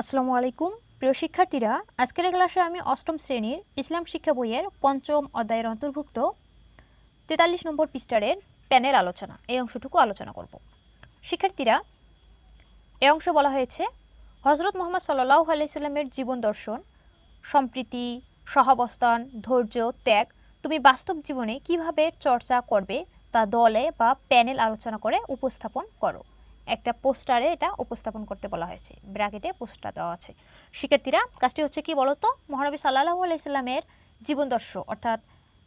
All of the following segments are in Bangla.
আসসালামু আলাইকুম। প্রিয় শিক্ষার্থীরা, আজকের ক্লাসে আমি অষ্টম শ্রেণির ইসলাম শিক্ষা বইয়ের পঞ্চম অধ্যায়ের অন্তর্ভুক্ত তেতাল্লিশ নম্বর পৃষ্ঠারের প্যানেল আলোচনা, এই অংশটুকু আলোচনা করব। শিক্ষার্থীরা এই অংশ বলা হয়েছে হজরত মোহাম্মদ সাল্লাহ আলাইসাল্লামের জীবন দর্শন, সম্প্রীতি, সহাবস্থান, ধৈর্য, ত্যাগ, তুমি বাস্তব জীবনে কীভাবে চর্চা করবে তা দলে বা প্যানেল আলোচনা করে উপস্থাপন করো। একটা পোস্টারে এটা উপস্থাপন করতে বলা হয়েছে, ব্র্যাকেটে পোস্টার দেওয়া আছে। শিক্ষার্থীরা, কাজটি হচ্ছে কি বলতো? মহানবী সাল্লাহু আলাইসাল্লামের জীবন দর্শ, অর্থাৎ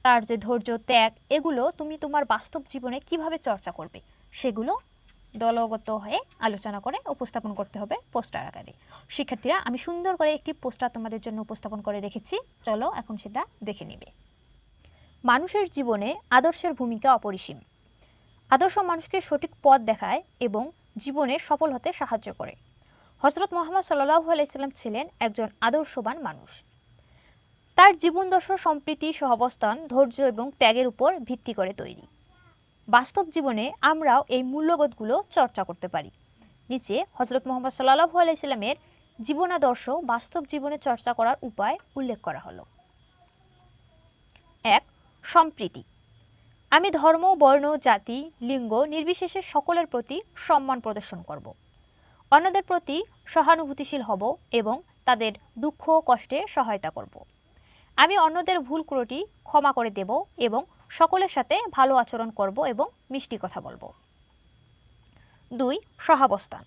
তার যে ধৈর্য, ত্যাগ, এগুলো তুমি তোমার বাস্তব জীবনে কীভাবে চর্চা করবে, সেগুলো দলগত হয়ে আলোচনা করে উপস্থাপন করতে হবে পোস্টার আকারে। শিক্ষার্থীরা, আমি সুন্দর করে একটি পোস্টার তোমাদের জন্য উপস্থাপন করে রেখেছি, চলো এখন সেটা দেখে নিবে। মানুষের জীবনে আদর্শের ভূমিকা অপরিসীম। আদর্শ মানুষকে সঠিক পথ দেখায় এবং জীবনে সফল হতে সাহায্য করে। হজরত মোহাম্মদ সাল্লাহ আলাইসাল্লাম ছিলেন একজন আদর্শবান মানুষ। তার জীবন দর্শ সম্প্রীতি সহাবস্থান ধৈর্য এবং ত্যাগের উপর ভিত্তি করে তৈরি। বাস্তব জীবনে আমরাও এই মূল্যবোধগুলো চর্চা করতে পারি। নিচে হজরত মোহাম্মদ সাল্লাহু আলাইসাল্লামের জীবনাদর্শ বাস্তব জীবনে চর্চা করার উপায় উল্লেখ করা হলো। এক, সম্প্রীতি। আমি ধর্ম, বর্ণ, জাতি, লিঙ্গ নির্বিশেষে সকলের প্রতি সম্মান প্রদর্শন করব। অন্যদের প্রতি সহানুভূতিশীল হব এবং তাদের দুঃখ কষ্টে সহায়তা করব। আমি অন্যদের ভুল ত্রুটি ক্ষমা করে দেব এবং সকলের সাথে ভালো আচরণ করব এবং মিষ্টি কথা বলব। দুই, সহাবস্থান।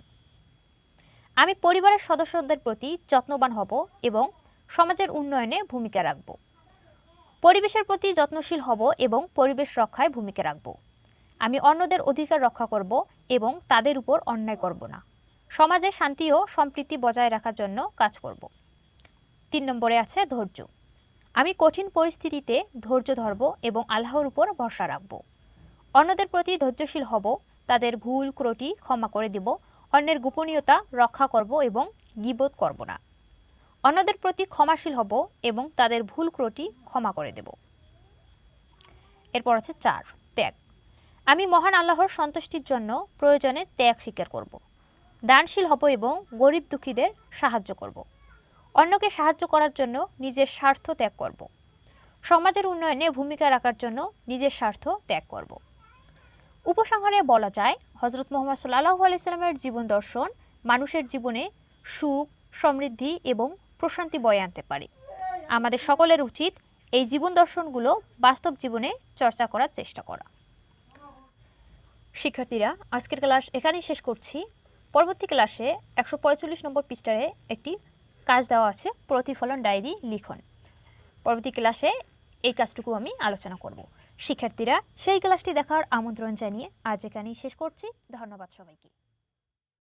আমি পরিবারের সদস্যদের প্রতি যত্নবান হব এবং সমাজের উন্নয়নে ভূমিকা রাখব। পরিবেশের প্রতি যত্নশীল হব এবং পরিবেশ রক্ষায় ভূমিকা রাখব। আমি অন্যদের অধিকার রক্ষা করব এবং তাদের উপর অন্যায় করব না। সমাজে শান্তি ও সম্প্রীতি বজায় রাখার জন্য কাজ করব। তিন নম্বরে আছে ধৈর্য। আমি কঠিন পরিস্থিতিতে ধৈর্য ধরব এবং আল্লাহর উপর ভরসা রাখব। অন্যদের প্রতি ধৈর্যশীল হব, তাদের ভুল ক্রটি ক্ষমা করে দেব, অন্যের গোপনীয়তা রক্ষা করব এবং গিবোধ করব না। অন্যদের প্রতি ক্ষমাশীল হব এবং তাদের ভুল ক্রটি ক্ষমা করে দেব। এরপর আছে চার, ত্যাগ। আমি মহান আল্লাহর সন্তুষ্টির জন্য প্রয়োজনে ত্যাগ স্বীকার করব। দানশীল হব এবং গরিব দুঃখীদের সাহায্য করব। অন্যকে সাহায্য করার জন্য নিজের স্বার্থ ত্যাগ করব। সমাজের উন্নয়নে ভূমিকা রাখার জন্য নিজের স্বার্থ ত্যাগ করব। উপসংহারে বলা যায় হজরত মোহাম্মদ সাল্লাহু আলাইস্লামের জীবন দর্শন মানুষের জীবনে সুখ, সমৃদ্ধি এবং প্রশান্তি বয়ে আনতে পারে। আমাদের সকলের উচিত এই জীবন দর্শনগুলো বাস্তব জীবনে চর্চা করার চেষ্টা করা। শিক্ষার্থীরা, আজকের ক্লাস এখানেই শেষ করছি। পরবর্তী ক্লাসে একশো পঁয়তাল্লিশ নম্বর পৃষ্ঠারে একটি কাজ দেওয়া আছে, প্রতিফলন ডায়েরি লিখন। পরবর্তী ক্লাসে এই কাজটুকু আমি আলোচনা করব। শিক্ষার্থীরা, সেই ক্লাসটি দেখার আমন্ত্রণ জানিয়ে আজ এখানেই শেষ করছি। ধন্যবাদ সবাইকে।